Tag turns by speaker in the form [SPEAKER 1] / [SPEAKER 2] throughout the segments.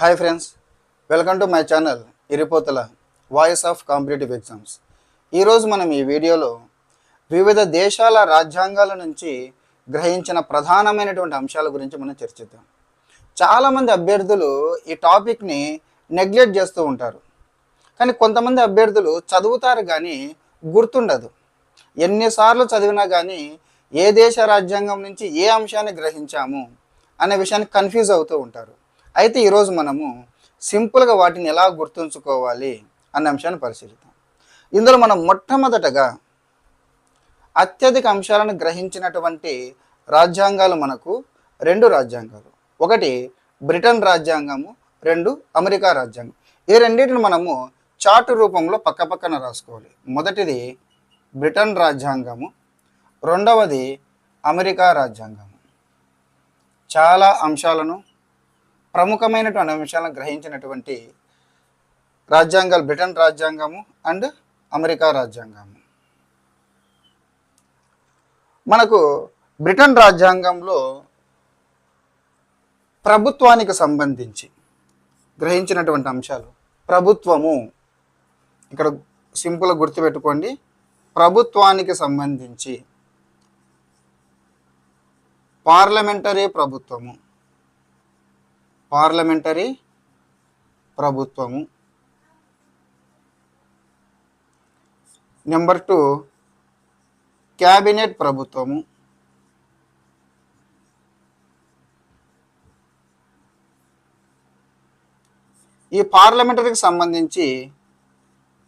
[SPEAKER 1] Hi friends welcome to my channel ఇరిపోతల voice of competitive exams ఈరోజు మనం ఈ వీడియోలో వివిధ దేశాల రాజ్యాంగాల నుంచి గ్రహించిన ప్రధానమైనటువంటి అంశాల గురించి మనం చర్చిద్దాం. చాలామంది అభ్యర్థులు ఈ టాపిక్ని నెగ్లెక్ట్ చేస్తూ ఉంటారు. కానీ కొంతమంది అభ్యర్థులు చదువుతారు కానీ గుర్తుండదు. ఎన్నిసార్లు చదివినా కానీ ఏ దేశ రాజ్యాంగం నుంచి ఏ అంశాన్ని గ్రహించాము అనే విషయాన్ని కన్ఫ్యూజ్ అవుతూ ఉంటారు. అయితే ఈరోజు మనము సింపుల్గా వాటిని ఎలా గుర్తుంచుకోవాలి అనే అంశాన్ని పరిశీలిద్దాం. ఇందులో మనం మొట్టమొదటగా అత్యధిక అంశాలను గ్రహించినటువంటి రాజ్యాంగాలు మనకు రెండు రాజ్యాంగాలు. ఒకటి బ్రిటన్ రాజ్యాంగము రెండు అమెరికా రాజ్యాంగం. ఈ రెండింటిని మనము చాటు రూపంలో పక్కపక్కన రాసుకోవాలి. మొదటిది బ్రిటన్ రాజ్యాంగము రెండవది అమెరికా రాజ్యాంగము. చాలా అంశాలను ప్రముఖమైనటువంటి అంశాలను గ్రహించినటువంటి రాజ్యాంగాలు బ్రిటన్ రాజ్యాంగము అండ్ అమెరికా రాజ్యాంగము. మనకు బ్రిటన్ రాజ్యాంగంలో ప్రభుత్వానికి సంబంధించి గ్రహించినటువంటి అంశాలు. ప్రభుత్వము ఇక్కడ సింపుల్గా గుర్తుపెట్టుకోండి. ప్రభుత్వానికి సంబంధించి పార్లమెంటరీ ప్రభుత్వము పార్లమెంటరీ ప్రభుత్వము. నెంబర్ టూ క్యాబినెట్ ప్రభుత్వము. ఈ పార్లమెంటరీకి సంబంధించి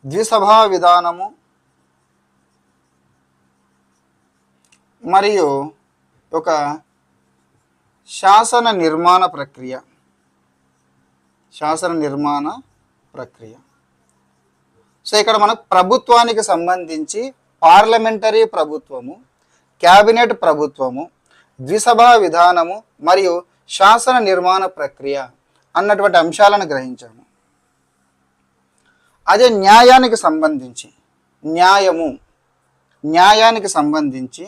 [SPEAKER 1] ద్విసభా విధానము మరియు ఒక శాసన నిర్మాణ ప్రక్రియ. శాసన నిర్మాణ ప్రక్రియ. సో ఇక్కడ మనకు ప్రభుత్వానికి సంబంధించి పార్లమెంటరీ ప్రభుత్వము క్యాబినెట్ ప్రభుత్వము ద్విసభా విధానము మరియు శాసన నిర్మాణ ప్రక్రియ అన్నటువంటి అంశాలను గ్రహించాము. అదే న్యాయానికి సంబంధించి న్యాయము న్యాయానికి సంబంధించి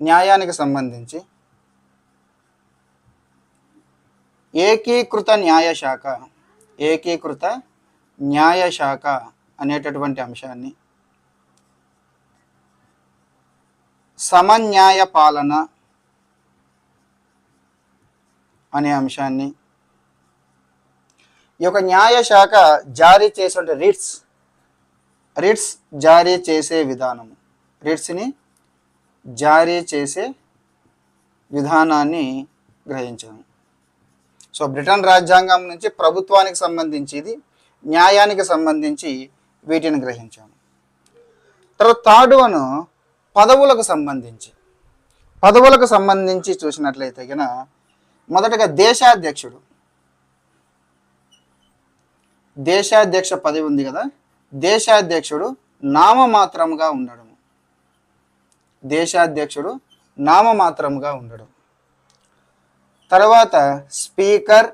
[SPEAKER 1] న్యాయానికి సంబంధించి ఏకీకృత న్యాయశాఖ ఏకీకృత న్యాయశాఖ అనేటటువంటి అంశాన్ని సమన్యాయ పాలన అనే అంశాన్ని ఈ యొక్క న్యాయశాఖ జారీ చేసే రిట్స్ రిట్స్ జారీ చేసే విధానము రిట్స్ని జారీ చేసే విధానాన్ని గ్రహించాము. సో బ్రిటన్ రాజ్యాంగం నుంచి ప్రభుత్వానికి సంబంధించి న్యాయానికి సంబంధించి వీటిని గ్రహించాము. తర్వాత థర్డ్ వన్ పదవులకు సంబంధించి. పదవులకు సంబంధించి చూసినట్లయితే కన మొదటగా దేశాధ్యక్షుడు. దేశాధ్యక్ష పదవి ఉంది కదా దేశాధ్యక్షుడు నామమాత్రముగా ఉండడం దేశాధ్యక్షుడు నామమాత్రముగా ఉండడం. తర్వాత speaker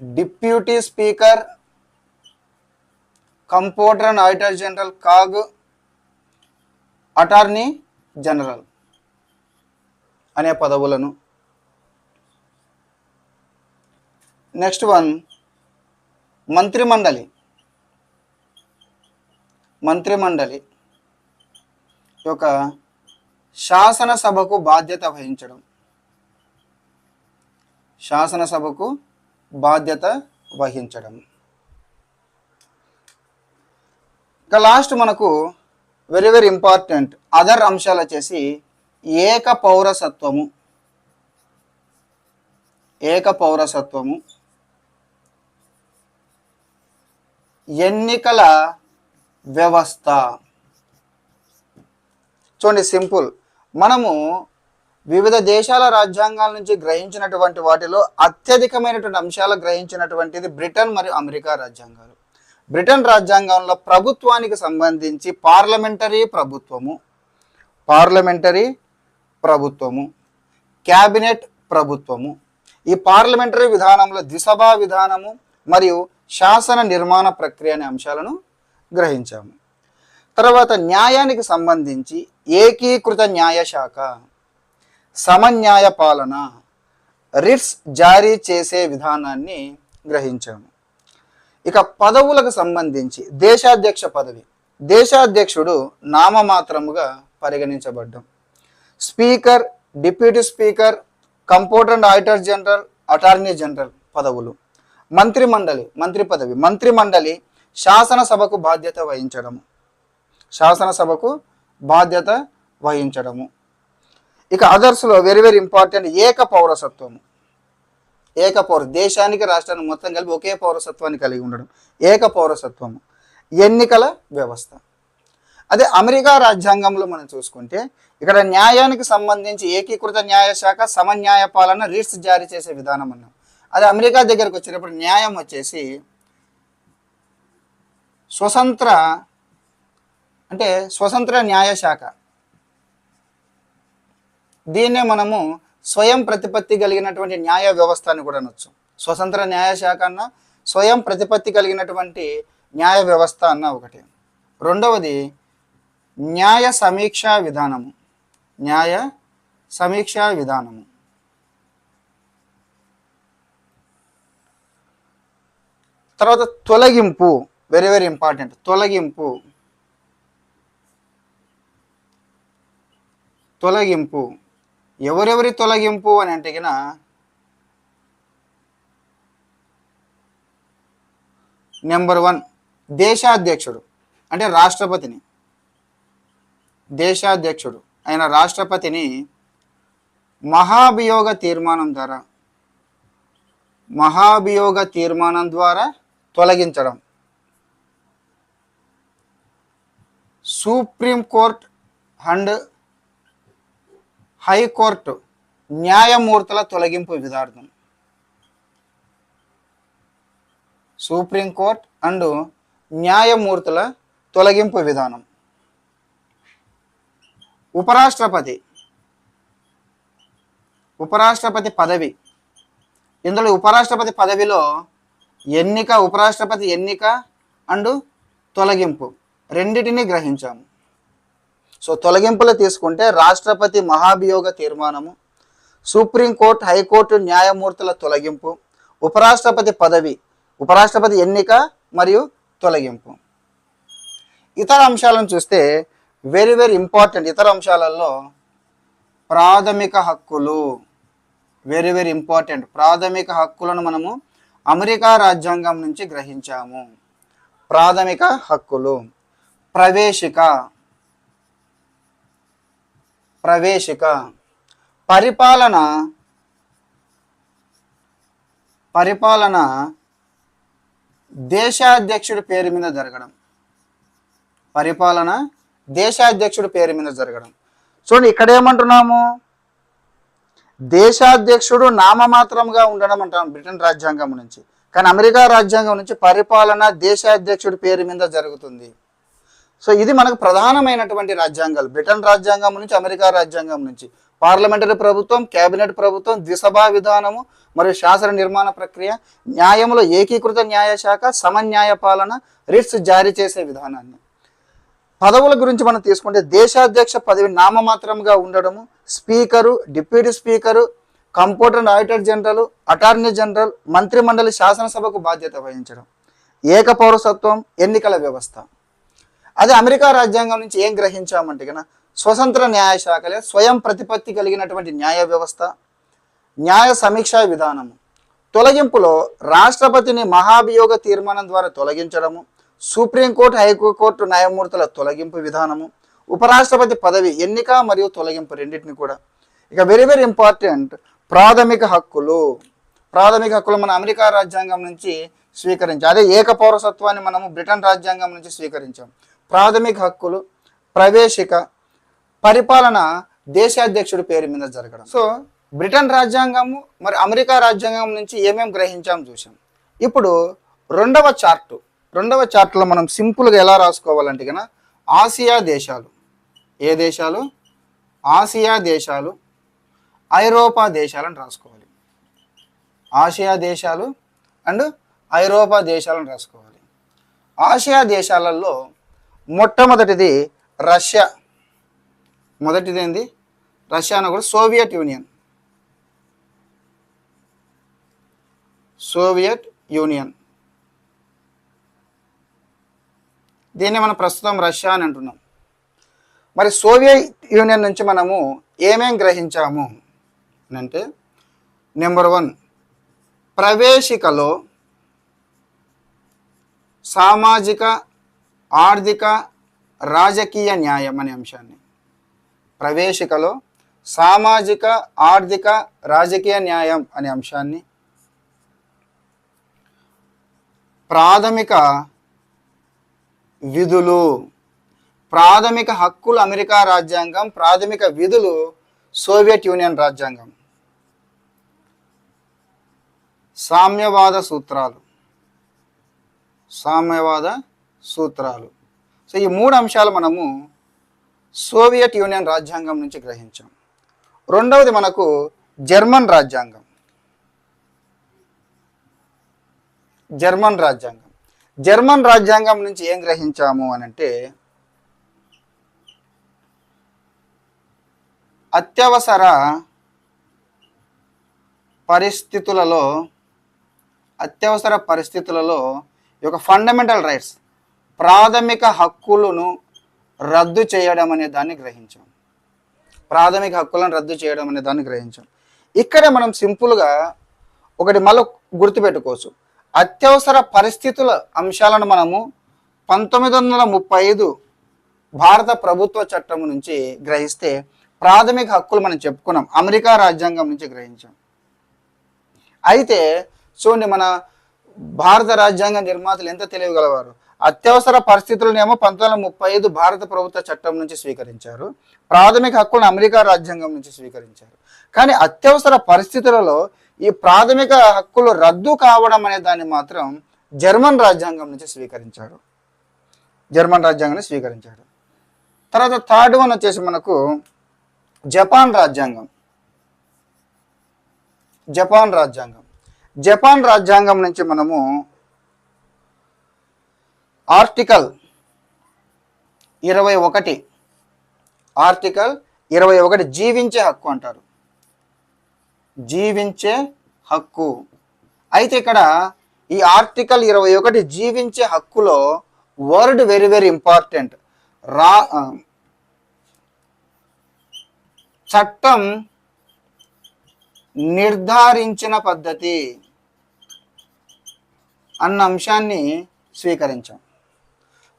[SPEAKER 1] deputy speaker comptroller and auditor general CAG attorney general అనే పదవులను. నెక్స్ట్ వన్ మంత్రిమండలి. మంత్రిమండలి యొక్క శాసనసభకు బాధ్యత వహించడం. శాసనసభకు బాధ్యత వహించడం. ఇక లాస్ట్ మనకు వెరీ వెరీ ఇంపార్టెంట్ అదర్ అంశాలు వచ్చేసి ఏక పౌరసత్వము. ఏక పౌరసత్వము. ఎన్నికల వ్యవస్థ. చూడండి సింపుల్. మనము వివిధ దేశాల రాజ్యాంగాల నుంచి గ్రహించినటువంటి వాటిలో అత్యధికమైనటువంటి అంశాలు గ్రహించినటువంటిది బ్రిటన్ మరియు అమెరికా రాజ్యాంగాలు. బ్రిటన్ రాజ్యాంగంలో ప్రభుత్వానికి సంబంధించి పార్లమెంటరీ ప్రభుత్వము పార్లమెంటరీ ప్రభుత్వము క్యాబినెట్ ప్రభుత్వము ఈ పార్లమెంటరీ విధానంలో ద్విసభా విధానము మరియు శాసన నిర్మాణ ప్రక్రియ అనే అంశాలను గ్రహించాము. తర్వాత న్యాయానికి సంబంధించి ఏకీకృత న్యాయశాఖ. సమన్యాయ పాలన రిట్స్ జారీ చేసే విధానాన్ని గ్రహించాము. ఇక పదవులకు సంబంధించి దేశాధ్యక్ష పదవి. దేశాధ్యక్షుడు నామమాత్రముగా పరిగణించబడ్డం. Speaker deputy speaker comptroller and auditor general attorney general పదవులు. మంత్రి మండలి మంత్రి పదవి. మంత్రి మండలి శాసనసభకు బాధ్యత వహించడము. శాసనసభకు బాధ్యత వహించడము. ఇక అదర్స్లో వెరీ వెరీ ఇంపార్టెంట్ ఏక పౌరసత్వము. ఏక పౌర దేశానికి రాష్ట్రానికి మొత్తం కలిపి ఒకే పౌరసత్వాన్ని కలిగి ఉండడం. ఏక పౌరసత్వము. ఎన్నికల వ్యవస్థ. అదే అమెరికా రాజ్యాంగంలో మనం చూసుకుంటే ఇక్కడ న్యాయానికి సంబంధించి ఏకీకృత న్యాయశాఖ సమన్యాయ పాలన రీట్స్ జారీ చేసే విధానం అన్నాం. అదే అమెరికా దగ్గరకు వచ్చినప్పుడు న్యాయం వచ్చేసి స్వతంత్ర అంటే స్వతంత్ర న్యాయశాఖ దీన్నే మనము స్వయం ప్రతిపత్తి కలిగినటువంటి న్యాయ వ్యవస్థ అని కూడా అనొచ్చు. స్వతంత్ర న్యాయశాఖ అన్న స్వయం ప్రతిపత్తి కలిగినటువంటి న్యాయ వ్యవస్థ అన్న ఒకటి. రెండవది న్యాయ సమీక్షా విధానము. న్యాయ సమీక్షా విధానము. తర్వాత తొలగింపు వెరీ వెరీ ఇంపార్టెంట్ తొలగింపు. తొలగింపు. ఎవరెవరి తొలగింపు అని అంటే నెంబర్ వన్ దేశాధ్యక్షుడు అంటే రాష్ట్రపతిని. దేశాధ్యక్షుడు ఆయన రాష్ట్రపతిని మహాభియోగ తీర్మానం ద్వారా మహాభియోగ తీర్మానం ద్వారా తొలగించడం. సుప్రీం కోర్ట్ అండ్ హైకోర్టు న్యాయమూర్తుల తొలగింపు విధార్థం. సుప్రీంకోర్టు అండ్ న్యాయమూర్తుల తొలగింపు విధానం. ఉపరాష్ట్రపతి. ఉపరాష్ట్రపతి పదవి. ఇందులో ఉపరాష్ట్రపతి పదవిలో ఎన్నిక ఉపరాష్ట్రపతి ఎన్నిక అండ్ తొలగింపు. రెండిటిని గ్రహించాము. సో తొలగింపులు తీసుకుంటే రాష్ట్రపతి మహాభియోగ తీర్మానము సుప్రీంకోర్టు హైకోర్టు న్యాయమూర్తుల తొలగింపు ఉపరాష్ట్రపతి పదవి ఉపరాష్ట్రపతి ఎన్నిక మరియు తొలగింపు. ఇతర అంశాలను చూస్తే వెరీ వెరీ ఇంపార్టెంట్ ఇతర అంశాలలో ప్రాథమిక హక్కులు వెరీ వెరీ ఇంపార్టెంట్ ప్రాథమిక హక్కులను మనము అమెరికా రాజ్యాంగం నుంచి గ్రహించాము. ప్రాథమిక హక్కులు ప్రవేశిక ప్రవేశిక పరిపాలన పరిపాలన దేశాధ్యక్షుడి పేరు మీద జరగడం. పరిపాలన దేశాధ్యక్షుడి పేరు మీద జరగడం. చూడండి ఇక్కడ ఏమంటున్నాము? దేశాధ్యక్షుడు నామమాత్రంగా ఉండడం అంటాం బ్రిటన్ రాజ్యాంగం నుంచి. కానీ అమెరికా రాజ్యాంగం నుంచి పరిపాలన దేశాధ్యక్షుడి పేరు మీద జరుగుతుంది. సో ఇది మనకు ప్రధానమైనటువంటి రాజ్యాంగాలు. బ్రిటన్ రాజ్యాంగం నుంచి అమెరికా రాజ్యాంగం నుంచి. పార్లమెంటరీ ప్రభుత్వం కేబినెట్ ప్రభుత్వం ద్విసభా విధానము మరియు శాసన నిర్మాణ ప్రక్రియ న్యాయంలో ఏకీకృత న్యాయశాఖ సమన్యాయ పాలన రిట్స్ జారీ చేసే విధానాన్ని. పదవుల గురించి మనం తీసుకుంటే దేశాధ్యక్ష పదవి నామమాత్రంగా ఉండడము speaker deputy speaker comptroller auditor general attorney general మంత్రిమండలి శాసనసభకు బాధ్యత వహించడం. ఏక పౌరసత్వం ఎన్నికల వ్యవస్థ. అదే అమెరికా రాజ్యాంగం నుంచి ఏం గ్రహించామంటే కనుక స్వతంత్ర న్యాయశాఖలే స్వయం ప్రతిపత్తి కలిగినటువంటి న్యాయ వ్యవస్థ న్యాయ సమీక్షా విధానము తొలగింపులో రాష్ట్రపతిని మహాభియోగ తీర్మానం ద్వారా తొలగించడము సుప్రీంకోర్టు హైకోర్టు న్యాయమూర్తుల తొలగింపు విధానము ఉపరాష్ట్రపతి పదవి ఎన్నిక మరియు తొలగింపు రెండింటిని కూడా. ఇక వెరీ వెరీ ఇంపార్టెంట్ ప్రాథమిక హక్కులు. ప్రాథమిక హక్కులు మన అమెరికా రాజ్యాంగం నుంచి స్వీకరించాం అదే ఏక పౌరసత్వాన్ని మనము బ్రిటన్ రాజ్యాంగం నుంచి స్వీకరించాం. ప్రాథమిక హక్కులు ప్రవేశిక పరిపాలన దేశాధ్యక్షుడి పేరు మీద జరగడం. సో బ్రిటన్ రాజ్యాంగము మరి అమెరికా రాజ్యాంగం నుంచి ఏమేమి గ్రహించాం చూసాం ఇప్పుడు రెండవ చార్టు రెండవ చార్ట్లో మనం సింపుల్గా ఎలా రాసుకోవాలంటే కనుక ఆసియా దేశాలు. ఏ దేశాలు? ఆసియా దేశాలు ఐరోపా దేశాలను రాసుకోవాలి. ఆసియా దేశాలు అండ్ ఐరోపా దేశాలను రాసుకోవాలి. ఆసియా దేశాలలో మొట్టమొదటిది రష్యా. మొదటిది ఏంది రష్యా అని కూడా సోవియట్ యూనియన్. Soviet union. దీన్ని మనం ప్రస్తుతం రష్యా అని అంటున్నాం. మరి సోవియట్ యూనియన్ నుంచి మనము ఏమేం గ్రహించాము? అంటే నెంబర్ వన్ ప్రవేశికలో సామాజిక ఆర్థిక రాజకీయ న్యాయం అనే అంశాన్ని. ప్రవేశికలో సామాజిక ఆర్థిక రాజకీయ న్యాయం అనే అంశాన్ని. ప్రాథమిక విధులు. ప్రాథమిక హక్కులు అమెరికా రాజ్యాంగం ప్రాథమిక విధులు సోవియట్ యూనియన్ రాజ్యాంగం. సామ్యవాద సూత్రాలు. సామ్యవాద సూత్రాలు. సో ఈ మూడు అంశాలు మనము సోవియట్ యూనియన్ రాజ్యాంగం నుంచి గ్రహించాం. రెండవది మనకు జర్మన్ రాజ్యాంగం. జర్మన్ రాజ్యాంగం. జర్మన్ రాజ్యాంగం నుంచి ఏం గ్రహించాము అని అంటే అత్యవసర పరిస్థితులలో అత్యవసర పరిస్థితులలో ఈ యొక్క ఫండమెంటల్ రైట్స్ ప్రాథమిక హక్కులను రద్దు చేయడం అనే దాన్ని గ్రహించాం. ప్రాథమిక హక్కులను రద్దు చేయడం అనే దాన్ని గ్రహించాం. ఇక్కడ మనం సింపుల్గా ఒకటి మళ్ళీ గుర్తుపెట్టుకోవచ్చు. అత్యవసర పరిస్థితుల అంశాలను మనము పంతొమ్మిది వందల ముప్పై ఐదు భారత ప్రభుత్వ చట్టం నుంచి గ్రహిస్తే ప్రాథమిక హక్కులు మనం చెప్పుకున్నాం. అమెరికా రాజ్యాంగం నుంచి గ్రహించాం. అయితే చూడండి మన భారత రాజ్యాంగ నిర్మాతలు ఎంత తెలియగలవారు? అత్యవసర పరిస్థితులనేమో పంతొమ్మిది వందల ముప్పై ఐదు భారత ప్రభుత్వ చట్టం నుంచి స్వీకరించారు. ప్రాథమిక హక్కులను అమెరికా రాజ్యాంగం నుంచి స్వీకరించారు. కానీ అత్యవసర పరిస్థితులలో ఈ ప్రాథమిక హక్కులు రద్దు కావడం అనే దాన్ని మాత్రం జర్మన్ రాజ్యాంగం నుంచి స్వీకరించారు. జర్మన్ రాజ్యాంగాన్ని స్వీకరించారు. తర్వాత థర్డ్ వన్ వచ్చేసి మనకు జపాన్ రాజ్యాంగం. జపాన్ రాజ్యాంగం. జపాన్ రాజ్యాంగం నుంచి మనము ఆర్టికల్ ఇరవై ఒకటి. ఆర్టికల్ ఇరవై ఒకటి జీవించే హక్కు అంటారు. జీవించే హక్కు. అయితే ఇక్కడ ఈ ఆర్టికల్ ఇరవై ఒకటి జీవించే హక్కులో వర్డ్ వెరీ వెరీ ఇంపార్టెంట్. రా చట్టం నిర్ధారించిన పద్ధతి అన్న అంశాన్ని స్వీకరించాం.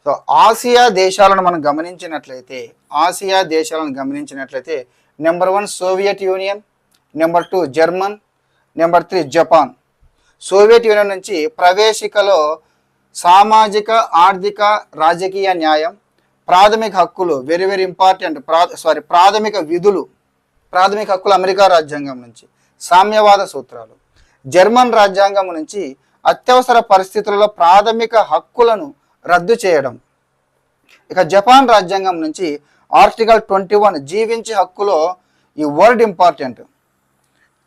[SPEAKER 1] సో ఆసియా దేశాలను మనం గమనించినట్లయితే ఆసియా దేశాలను గమనించినట్లయితే number one Soviet Union number two German number three Japan Soviet Union నుంచి ప్రవేశికలో సామాజిక ఆర్థిక రాజకీయ న్యాయం ప్రాథమిక హక్కులు వెరీ వెరీ ఇంపార్టెంట్ ప్రా సారీ ప్రాథమిక విధులు ప్రాథమిక హక్కులు అమెరికా రాజ్యాంగం నుంచి సామ్యవాద సూత్రాలు. జర్మన్ రాజ్యాంగం నుంచి అత్యవసర పరిస్థితులలో ప్రాథమిక హక్కులను రద్దు చేయడం. ఇక జపాన్ రాజ్యాంగం నుంచి ఆర్టికల్ ట్వంటీ వన్ జీవించే హక్కులో ఈ వర్డ్ ఇంపార్టెంట్.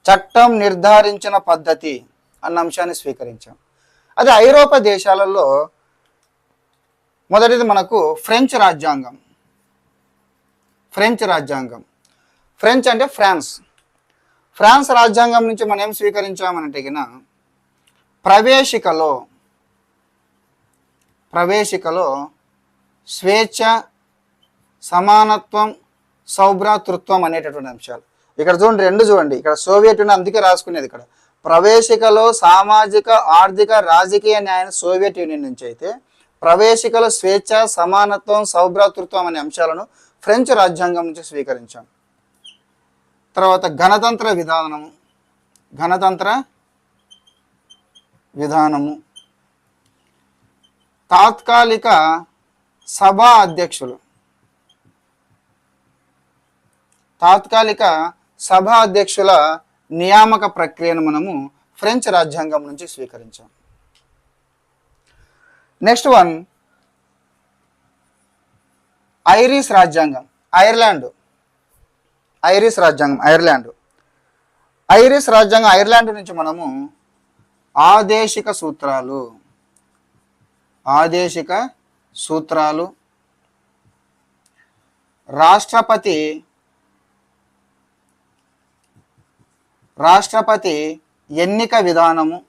[SPEAKER 1] చట్టం నిర్ధారించిన పద్ధతి అన్న అంశాన్ని స్వీకరించాం. అదే ఐరోపా దేశాలలో మొదటిది మనకు ఫ్రెంచ్ రాజ్యాంగం. ఫ్రెంచ్ రాజ్యాంగం. ఫ్రెంచ్ అంటే ఫ్రాన్స్. ఫ్రాన్స్ రాజ్యాంగం నుంచి మనం ఏం స్వీకరించామనంటే గిన ప్రవేశికలో ప్రవేశికలో స్వేచ్ఛ సమానత్వం సౌభ్రాతృత్వం అనేటటువంటి అంశాలు. ఇక్కడ చూడండి రెండు చూడండి. ఇక్కడ సోవియట్ యూనియన్ అందుకే రాసుకునేది ఇక్కడ. ప్రవేశికలో సామాజిక ఆర్థిక రాజకీయ న్యాయం సోవియట్ యూనియన్ నుంచి అయితే ప్రవేశికలో స్వేచ్ఛ సమానత్వం సౌభ్రాతృత్వం అనే అంశాలను ఫ్రెంచ్ రాజ్యాంగం నుంచి స్వీకరించాం. తర్వాత గణతంత్ర విధానము. గణతంత్ర విధానము. తాత్కాలిక సభా అధ్యక్షులు. తాత్కాలిక సభా అధ్యక్షుల నియామక ప్రక్రియను మనము ఫ్రెంచ్ రాజ్యాంగం నుంచి స్వీకరించాం. నెక్స్ట్ వన్ ఐరిష్ రాజ్యాంగం ఐర్లాండ్. ఐరిష్ రాజ్యాంగం ఐర్లాండ్. ఐరిష్ రాజ్యాంగం ఐర్లాండ్ నుంచి మనము ఆదేశిక సూత్రాలు ఆదేశిక సూత్రాలు. రాష్ట్రపతి రాష్ట్రపతి ఎన్నిక విధానము.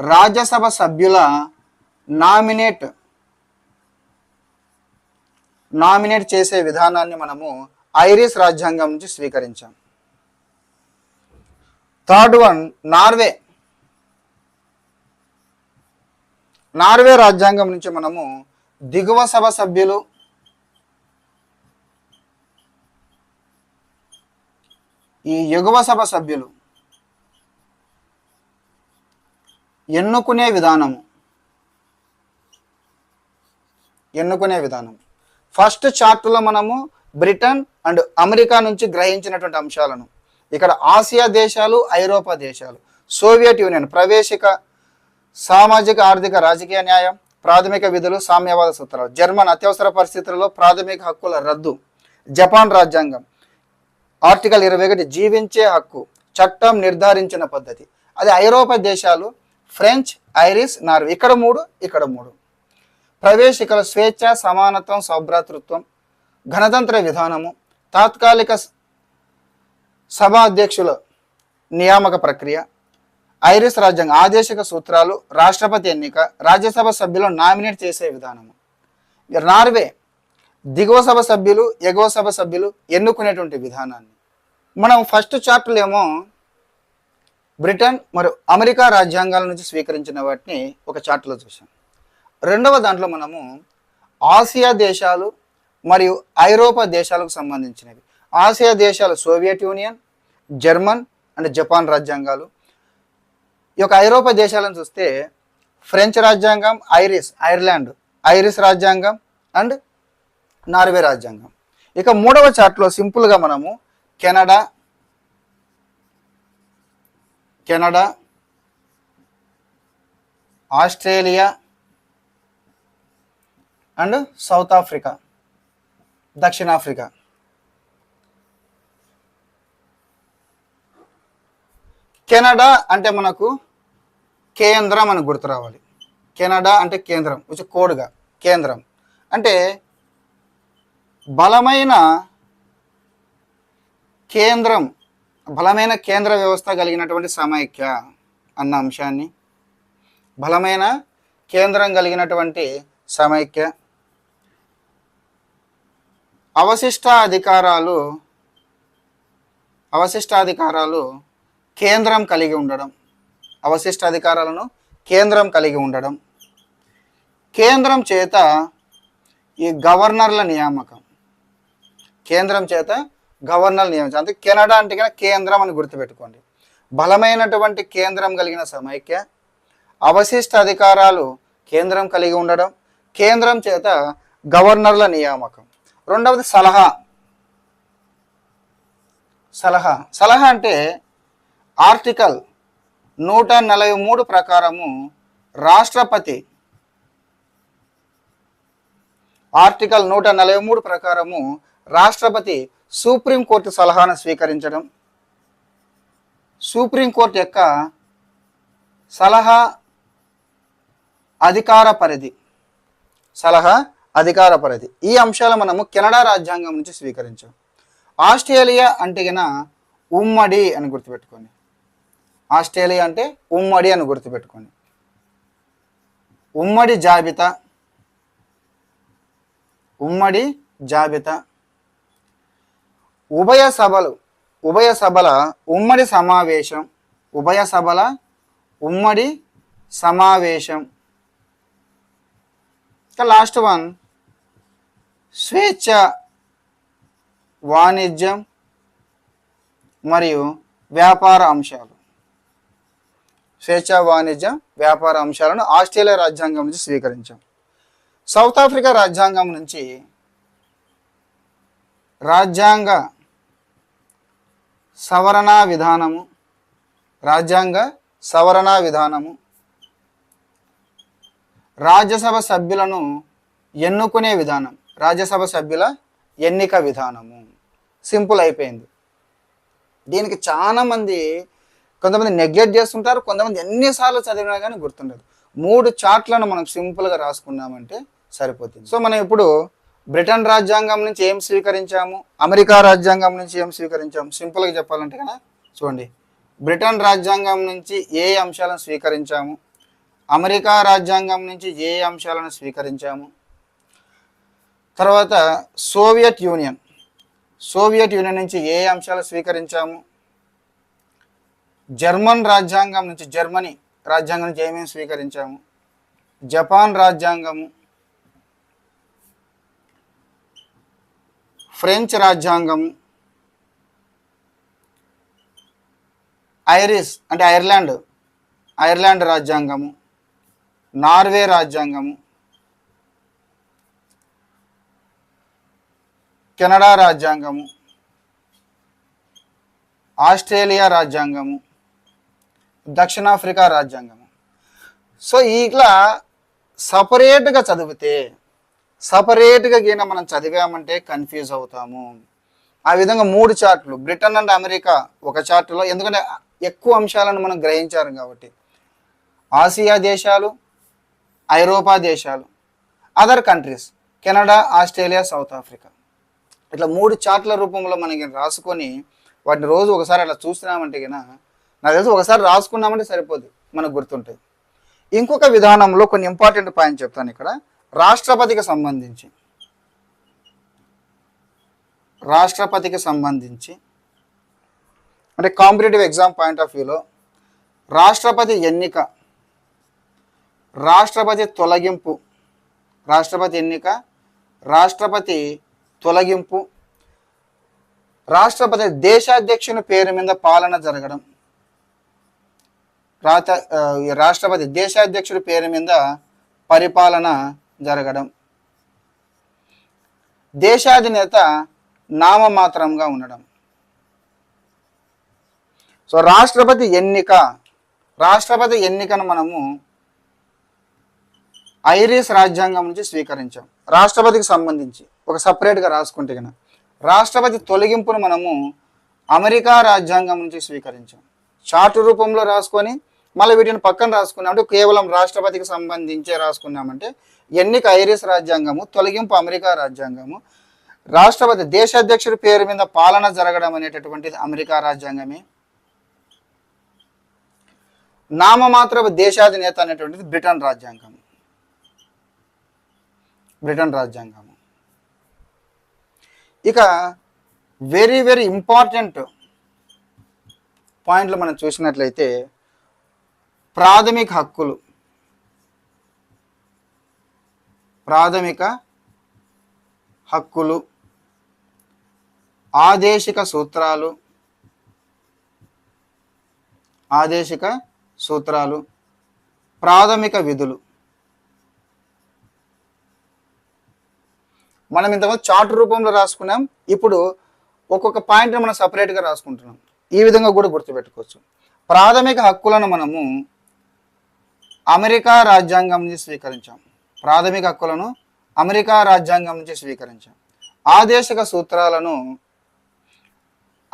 [SPEAKER 1] రాజ్యసభ సభ్యుల నామినేట్ నామినేట్ చేసే విధానాన్ని మనము ఐరిస్ రాజ్యాంగం నుంచి స్వీకరించాం. Third one Norway. నార్వే రాజ్యాంగం నుంచి మనము దిగువ సభ సభ్యులు ఈ ఎగువ సభ సభ్యులు ఎన్నుకునే విధానము. ఎన్నుకునే విధానం. ఫస్ట్ చార్టులో మనము బ్రిటన్ అండ్ అమెరికా నుంచి గ్రహించినటువంటి అంశాలను. ఇక్కడ ఆసియా దేశాలు ఐరోపా దేశాలు. సోవియట్ యూనియన్ ప్రవేశిక సామాజిక ఆర్థిక రాజకీయ న్యాయం ప్రాథమిక విధులు సామ్యవాద సూత్రాలు. జర్మన్ అత్యవసర పరిస్థితులలో ప్రాథమిక హక్కుల రద్దు. జపాన్ రాజ్యాంగం. ఆర్టికల్ ఇరవై ఒకటి జీవించే హక్కు చట్టం నిర్ధారించిన పద్ధతి. అది ఐరోపా దేశాలు ఫ్రెంచ్ ఐరిస్ నార్వే. ఇక్కడ మూడు ఇక్కడ మూడు. ప్రవేశికల స్వేచ్ఛ సమానత్వం సౌభ్రాతృత్వం గణతంత్ర విధానము తాత్కాలిక సభాధ్యక్షుల నియామక ప్రక్రియ ఐరిస్ రాజ్యాంగ ఆదేశక సూత్రాలు రాష్ట్రపతి ఎన్నిక రాజ్యసభ సభ్యులను నామినేట్ చేసే విధానము. నార్వే దిగువ సభ సభ్యులు ఎగువ సభ సభ్యులు ఎన్నుకునేటువంటి విధానాన్ని. మనం ఫస్ట్ చార్టులు ఏమో బ్రిటన్ మరియు అమెరికా రాజ్యాంగాల నుంచి స్వీకరించిన వాటిని ఒక చార్టులో చూసాం రెండవ దాంట్లో మనము ఆసియా దేశాలు మరియు ఐరోపా దేశాలకు సంబంధించినవి. ఆసియా దేశాలు Soviet Union German and Japan రాజ్యాంగాలు. ఈ యొక్క ఐరోపా దేశాలను చూస్తే ఫ్రెంచ్ రాజ్యాంగం ఐరిస్ ఐర్లాండ్ ఐరిస్ రాజ్యాంగం అండ్ నార్వే రాజ్యాంగం. ఇక మూడవ చార్ట్లో సింపుల్గా మనము Canada Canada Australia and South Africa దక్షిణాఫ్రికా కెనడా అంటే మనకు కేంద్రం అని గుర్తు రావాలి. కెనడా అంటే కేంద్రం వచ్చి కోడ్గా కేంద్రం. అంటే బలమైన కేంద్రం బలమైన కేంద్ర వ్యవస్థ కలిగినటువంటి సమైక్య అన్న అంశాన్ని. బలమైన కేంద్రం కలిగినటువంటి సమైక్య. అవశిష్ట అధికారాలు అవశిష్టాధికారాలు కేంద్రం కలిగి ఉండడం. అవశిష్ట అధికారాలను కేంద్రం కలిగి ఉండడం. కేంద్రం చేత ఈ గవర్నర్ల నియామకం. కేంద్రం చేత గవర్నర్ నియామకం. అంటే కెనడా అంటే కనుక కేంద్రం అని గుర్తుపెట్టుకోండి. బలమైనటువంటి కేంద్రం కలిగిన సమైక్య అవశిష్ట అధికారాలు కేంద్రం కలిగి ఉండడం కేంద్రం చేత గవర్నర్ల నియామకం. రెండవది సలహా. సలహా. సలహా అంటే ఆర్టికల్ నూట నలభై మూడు ప్రకారము రాష్ట్రపతి ఆర్టికల్ నూట నలభై మూడు ప్రకారము రాష్ట్రపతి సుప్రీంకోర్టు సలహాను స్వీకరించడం. సుప్రీంకోర్టు యొక్క సలహా అధికార పరిధి. సలహా అధికార పరిధి. ఈ అంశాలు మనము కెనడా రాజ్యాంగం నుంచి స్వీకరించాం. ఆస్ట్రేలియా అంటే ఉమ్మడి అని గుర్తుపెట్టుకోండి. ఆస్ట్రేలియా అంటే ఉమ్మడి అని గుర్తుపెట్టుకోండి. ఉమ్మడి జాబితా ఉమ్మడి జాబితా. ఉభయ సభలు ఉభయ సభల ఉమ్మడి సమావేశం ఉభయ సభల ఉమ్మడి సమావేశం. లాస్ట్ వన్ స్వేచ్ఛ వాణిజ్యం మరియు వ్యాపార అంశాలు. స్వేచ్ఛ వాణిజ్య వ్యాపార అంశాలను ఆస్ట్రేలియా రాజ్యాంగం నుంచి స్వీకరించాం. సౌత్ ఆఫ్రికా రాజ్యాంగం నుంచి రాజ్యాంగ సవరణ విధానము రాజ్యాంగ సవరణ విధానము రాజ్యసభ సభ్యులను ఎన్నుకునే విధానం రాజ్యసభ సభ్యుల ఎన్నిక విధానము. సింపుల్ అయిపోయింది. దీనికి చాలామంది కొంతమంది నెగ్లెక్ట్ చేస్తుంటారు కొంతమంది ఎన్నిసార్లు చదివినా కానీ గుర్తుండదు. మూడు చాట్లను మనం సింపుల్గా రాసుకున్నామంటే సరిపోతుంది. సో మనం ఇప్పుడు బ్రిటన్ రాజ్యాంగం నుంచి ఏం స్వీకరించాము అమెరికా రాజ్యాంగం నుంచి ఏం స్వీకరించాము సింపుల్గా చెప్పాలంటే కదా చూడండి. బ్రిటన్ రాజ్యాంగం నుంచి ఏ అంశాలను స్వీకరించాము అమెరికా రాజ్యాంగం నుంచి ఏ అంశాలను స్వీకరించాము తర్వాత సోవియట్ యూనియన్ సోవియట్ యూనియన్ నుంచి ఏ అంశాలు స్వీకరించాము జర్మన్ రాజ్యాంగం నుంచి జర్మనీ రాజ్యాంగం నుంచి ఏమేమి స్వీకరించాము? జపాన్ రాజ్యాంగము ఫ్రెంచ్ రాజ్యాంగము ఐరిస్ అంటే ఐర్లాండ్ ఐర్లాండ్ రాజ్యాంగము నార్వే రాజ్యాంగము కెనడా రాజ్యాంగము ఆస్ట్రేలియా రాజ్యాంగము దక్షిణాఫ్రికా రాజ్యాంగము. సో ఇట్లా సపరేట్గా చదివితే సపరేట్గా గిన మనం చదివామంటే కన్ఫ్యూజ్ అవుతాము. ఆ విధంగా మూడు చార్ట్లు బ్రిటన్ అండ్ అమెరికా ఒక చార్టులో ఎందుకంటే ఎక్కువ అంశాలను మనం గ్రహించారు కాబట్టి. ఆసియా దేశాలు ఐరోపా దేశాలు other countries Canada Australia South Africa. ఇట్లా మూడు చార్ట్ల రూపంలో మనకి రాసుకొని వాటిని రోజు ఒకసారి అలా చూసినామంటే కన్నా నాకు తెలిసి ఒకసారి రాసుకున్నామంటే సరిపోదు మనకు గుర్తుంటుంది. ఇంకొక విధానంలో కొన్ని ఇంపార్టెంట్ పాయింట్ చెప్తాను ఇక్కడ. రాష్ట్రపతికి సంబంధించి. రాష్ట్రపతికి సంబంధించి. అంటే కాంపిటేటివ్ ఎగ్జామ్ పాయింట్ ఆఫ్ వ్యూలో రాష్ట్రపతి ఎన్నిక రాష్ట్రపతి తొలగింపు రాష్ట్రపతి ఎన్నిక రాష్ట్రపతి తొలగింపు రాష్ట్రపతి దేశాధ్యక్షుని పేరు మీద పాలన జరగడం రాత రాష్ట్రపతి దేశాధ్యక్షుడి పేరు మీద పరిపాలన జరగడం. దేశాధినేత నామమాత్రంగా ఉండడం. సో రాష్ట్రపతి ఎన్నిక రాష్ట్రపతి ఎన్నికను మనము ఐరిస్ రాజ్యాంగం నుంచి స్వీకరించాం. రాష్ట్రపతికి సంబంధించి ఒక సపరేట్గా రాసుకుంటే కనుక. రాష్ట్రపతి తొలగింపును మనము అమెరికా రాజ్యాంగం నుంచి స్వీకరించాం. చార్టు రూపంలో రాసుకొని మళ్ళీ వీటిని పక్కన రాసుకున్నామంటే కేవలం రాష్ట్రపతికి సంబంధించే రాసుకున్నామంటే ఎన్నిక ఐరిస్ రాజ్యాంగము తొలగింపు అమెరికా రాజ్యాంగము రాష్ట్రపతి దేశాధ్యక్షుడి పేరు మీద పాలన జరగడం అనేటటువంటిది అమెరికా రాజ్యాంగమే. నామమాత్రపు దేశాధినేత అనేటువంటిది బ్రిటన్ రాజ్యాంగం బ్రిటన్ రాజ్యాంగము. ఇక వెరీ వెరీ ఇంపార్టెంట్ పాయింట్లు మనం చూసినట్లయితే ప్రాథమిక హక్కులు. ప్రాథమిక హక్కులు. ఆదేశిక సూత్రాలు. ఆదేశిక సూత్రాలు. ప్రాథమిక విధులు. మనం ఇంతకుముందు చార్ట్ రూపంలో రాసుకున్నాం. ఇప్పుడు ఒక్కొక్క పాయింట్ని మనం సపరేట్గా రాసుకుంటున్నాం. ఈ విధంగా కూడా గుర్తుపెట్టుకోవచ్చు. ప్రాథమిక హక్కులను మనము అమెరికా రాజ్యాంగం నుంచి స్వీకరించాం. ప్రాథమిక హక్కులను అమెరికా రాజ్యాంగం నుంచి స్వీకరించాం. ఆదేశక సూత్రాలను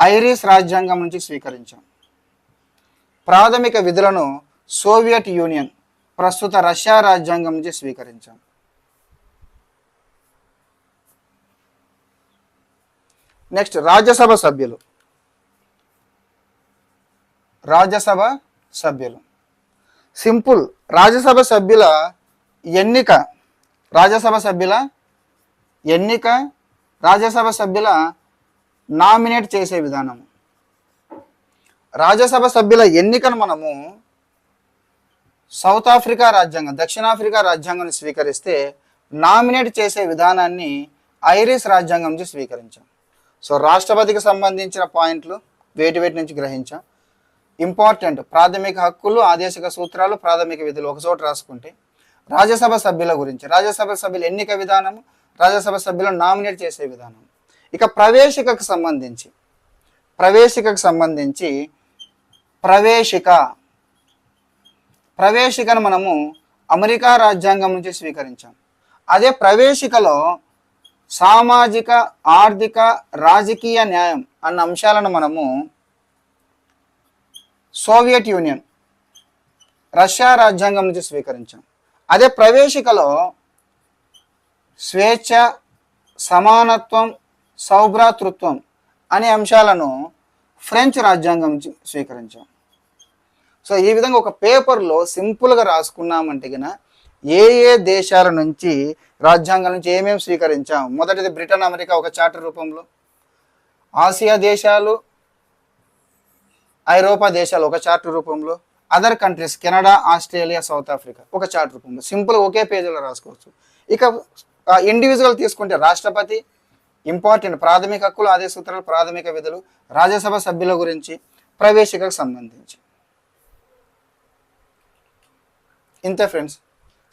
[SPEAKER 1] ఐరిస్ రాజ్యాంగం నుంచి స్వీకరించాం. ప్రాథమిక విధులను సోవియట్ యూనియన్ ప్రస్తుత రష్యా రాజ్యాంగం నుంచి స్వీకరించాం. నెక్స్ట్ రాజ్యసభ సభ్యులు. రాజ్యసభ సభ్యులు. సింపుల్ రాజ్యసభ సభ్యుల ఎన్నిక రాజ్యసభ సభ్యుల ఎన్నిక రాజ్యసభ సభ్యుల నామినేట్ చేసే విధానం. రాజ్యసభ సభ్యుల ఎన్నికను మనము సౌత్ ఆఫ్రికా రాజ్యాంగం దక్షిణాఫ్రికా రాజ్యాంగం స్వీకరిస్తే నామినేట్ చేసే విధానాన్ని ఐరిస్ రాజ్యాంగం నుంచి స్వీకరించాం. సో రాష్ట్రపతికి సంబంధించిన పాయింట్లు వేటి వేటి నుంచి గ్రహించాం? ఇంపార్టెంట్. ప్రాథమిక హక్కులు ఆదేశిక సూత్రాలు ప్రాథమిక విధులు ఒక చోట రాసుకుంటే రాజ్యసభ సభ్యుల గురించి రాజ్యసభ సభ్యుల ఎన్నిక విధానం రాజ్యసభ సభ్యులను నామినేట్ చేసే విధానం. ఇక ప్రవేశికకు సంబంధించి ప్రవేశికకు సంబంధించి ప్రవేశిక ప్రవేశికను మనము అమెరికా రాజ్యాంగం నుంచి స్వీకరించాం. అదే ప్రవేశికలో సామాజిక ఆర్థిక రాజకీయ న్యాయం అన్న అంశాలను మనము సోవియట్ యూనియన్. రష్యా రాజ్యాంగం నుంచి స్వీకరించాం. అదే ప్రవేశికలో స్వేచ్ఛ సమానత్వం సౌభ్రాతృత్వం అనే అంశాలను ఫ్రెంచ్ రాజ్యాంగం నుంచి స్వీకరించాం. సో ఈ విధంగా ఒక పేపర్లో సింపుల్గా రాసుకున్నామంటే గిన ఏ ఏ దేశాల నుంచి రాజ్యాంగం నుంచి ఏమేమి స్వీకరించాం? మొదటిది బ్రిటన్ అమెరికా ఒక చార్టర్ రూపంలో. ఆసియా దేశాలు ఐరోపా దేశాలు ఒక చార్ట్ రూపంలో other countries Canada Australia South Africa ఒక చార్ట్ రూపంలో. సింపుల్ ఒకే పేజీలో రాసుకోవచ్చు. ఇక ఇండివిజువల్ తీసుకుంటే రాష్ట్రపతి ఇంపార్టెంట్ ప్రాథమిక హక్కులు ఆదేశ సూత్రాలు ప్రాథమిక విధులు రాజ్యసభ సభ్యుల గురించి ప్రవేశికకు సంబంధించి. ఇంతే ఫ్రెండ్స్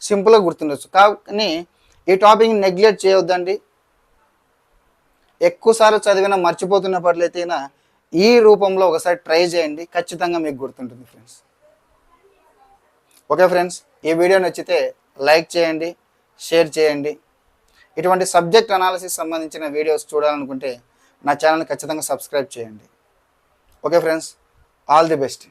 [SPEAKER 1] సింపుల్గా గుర్తుండొచ్చు. కానీ ఈ టాపిక్ నెగ్లెక్ట్ చేయొద్దండి. ఎక్కువసార్లు చదివినా మర్చిపోతున్న పట్లయితేనా ఈ రూపంలో ఒకసారి ట్రై చేయండి. ఖచ్చితంగా మీకు గుర్తుంటుంది ఫ్రెండ్స్. ఓకే ఫ్రెండ్స్ ఈ వీడియో నచ్చితే లైక్ చేయండి షేర్ చేయండి. ఇటువంటి సబ్జెక్ట్ అనాలిసిస్ సంబంధించిన వీడియోస్ చూడాలనుకుంటే నా ఛానల్ని ఖచ్చితంగా సబ్స్క్రైబ్ చేయండి. Okay friends all the best.